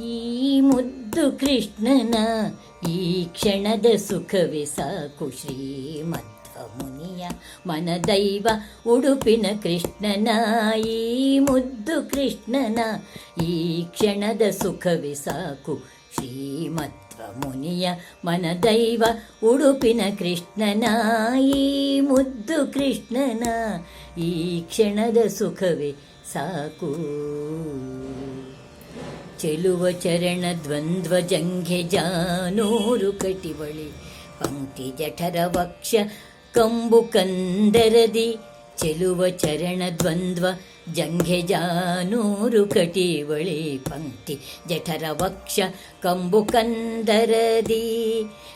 ಈ ಮುದ್ದು ಕೃಷ್ಣನ ಈ ಕ್ಷಣದ ಸುಖವೇ ಸಾಕು ಶ್ರೀಮಧ್ವ ಮುನಿಯ ಮನದೈವ ಉಡುಪಿನ ಕೃಷ್ಣನ. ಈ ಮುದ್ದು ಕೃಷ್ಣನ ಈ ಕ್ಷಣದ ಸುಖವೇ ಸಾಕು ಶ್ರೀಮಧ್ವ ಮುನಿಯ ಮನದೈವ ಉಡುಪಿನ ಕೃಷ್ಣನ. ಈ ಮುದ್ದು ಕೃಷ್ಣನ ಈ ಕ್ಷಣದ ಸುಖವೇ ಸಾಕು. ಚೆಲುವ ಚರಣ ದ್ವಂದ್ವ ಜಂಘೆ ಜಾನೂರು ಕಟಿವಳಿ ಪಂಕ್ತಿ ಜಠರ ವಕ್ಷ ಕಂಬು ಕಂದರದಿ ಚೆಲುವ ಚರಣ ದ್ವಂದ್ವ, ಜಂಘೆ ಜಾನೂರು ಕಟಿವಳಿ ಪಂಕ್ತಿ, ಜಠರ ವಕ್ಷ ಕಂಬು ಕಂದರದಿ,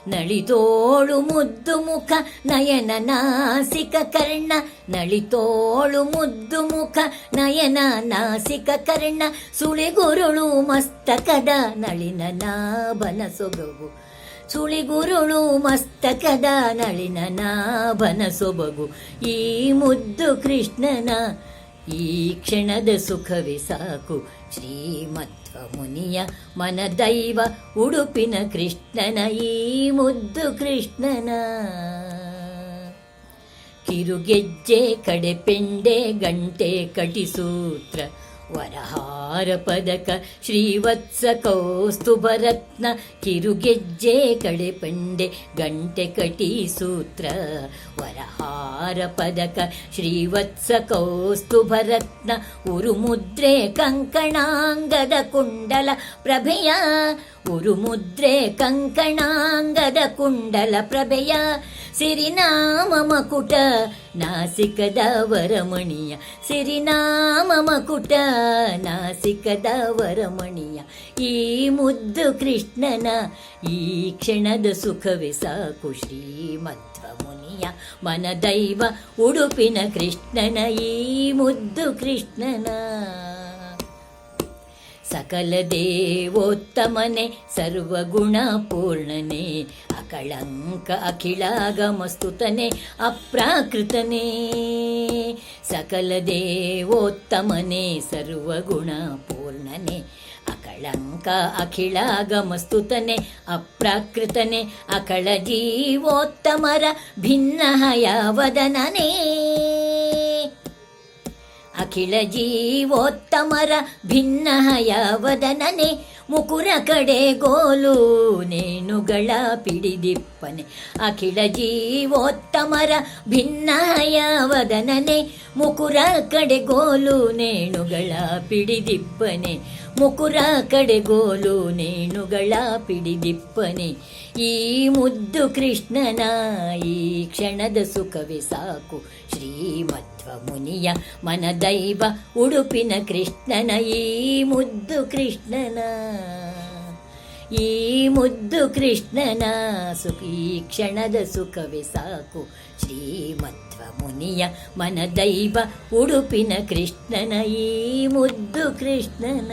ನಳಿತೋಳು ಮುದ್ದು ಮುಖ, ನಯನ ನಾಸಿಕ ಕರ್ಣ, ನಳಿತೋಳು ಮುದ್ದು ಮುಖ, ನಯನ ನಾಸಿಕ ಕರ್ಣ, ಸುಳಿಗುರುಳು ಮಸ್ತಕದ ನಳಿನ ನಾಭನ ಸೊಬಗು ಸುಳಿಗುರುಳು ಮಸ್ತಕದ ನಳಿನ ನಾಭನ ಸೊಬಗು. ಈ ಮುದ್ದು ಕೃಷ್ಣನ ಈ ಕ್ಷಣದ ಸುಖವೇ ಸಾಕು. ಶ್ರೀಮಧ್ವ ಮುನಿಯ ಮನದೈವ ಉಡುಪಿನ ಕೃಷ್ಣನ ಈ ಮುದ್ದು ಕೃಷ್ಣನ. ಕಿರುಗೆಜ್ಜೆ ಕಡೆ ಪೆಂಡೆ ಗಂಟೆ ಕಟಿಸೂತ್ರ. ವರಹಾರ ಪದಕ ಶ್ರೀವತ್ಸ ಕೌಸ್ತುಭರತ್ನ ಕಿರುಗೆಜ್ಜೆ ಕಡೆ ಪೆಂಡೆ ಗಂಟೆ ಕಟಿ ಸೂತ್ರ ವರಹಾರ ಪದಕ ಶ್ರೀವತ್ಸ ಕೌಸ್ತುಭರತ್ನ ಉರುಮುದ್ರೆ ಕಂಕಣಾಂಗದ ಕುಂಡಲ ಪ್ರಭೆಯ ಉರುಮುದ್ರೆ ಕಂಕಣಾಂಗದ ಕುಂಡಲ ಪ್ರಭೆಯ ಸಿರಿನಾಮ ಮಕುಟ ನಾಸಿಕದ ವರಮಣಿಯ ಸಿರಿನಾಮ ಮಕುಟ ನಾಸಿಕದ ವರಮಣಿಯ ಈ ಮುದ್ದು ಕೃಷ್ಣನ ಈ ಕ್ಷಣದ ಸುಖವೇ ಸಾಕು ಶ್ರೀಮಧ್ವ ಮುನಿಯ ಮನದೈವ ಉಡುಪಿನ ಕೃಷ್ಣನ ಈ ಮುದ್ದು ಕೃಷ್ಣನ. सकलदेवोत्तमने सर्वगुणपूर्णने अकळङ्क अखिलागमस्तुतने अप्राकृतने सकलदेवोत्तमने सर्वगुणपूर्णने అకళంక అఖిళాగమస్తుతనే అప్రాకృతనే అకళ జీవోత్తమర భిన్న హయవదననే ಅಖಿಲ ಜೀವೋತ್ತಮರ ಭಿನ್ನ ವದನನೆ ಮುಕುರ ಕಡೆ ಗೋಲು ನೇಣುಗಳ ಪಿಡಿದಿಪ್ಪನೆ. ಅಖಿಲ ಜೀವೋತ್ತಮರ ಭಿನ್ನ ವದನನೆ ಮುಕುರ ಕಡೆ ಗೋಲು ನೇಣುಗಳ ಪಿಡಿದಿಪ್ಪನೆ. ಮುಕುರ ಕಡೆ ಗೋಲು ನೇಣುಗಳ ಪಿಡಿದಿಪ್ಪನೆ. ಈ ಮುದ್ದು ಕೃಷ್ಣನ ಈ ಕ್ಷಣದ ಸುಖವೇ ಸಾಕು. ಶ್ರೀಮಧ್ವ ಮುನಿಯ ಮನದೈವ ಉಡುಪಿನ ಕೃಷ್ಣನ ಈ ಮುದ್ದು ಕೃಷ್ಣನ ಈ ಮುದ್ದು ಕೃಷ್ಣನ ಸುಖ ಈ ಕ್ಷಣದ ಸುಖವೇ ಸಾಕು ಶ್ರೀಮಧ್ವ ಮುನಿಯ ಮನದೈವ ಉಡುಪಿನ ಕೃಷ್ಣನ ಈ ಮುದ್ದು ಕೃಷ್ಣನ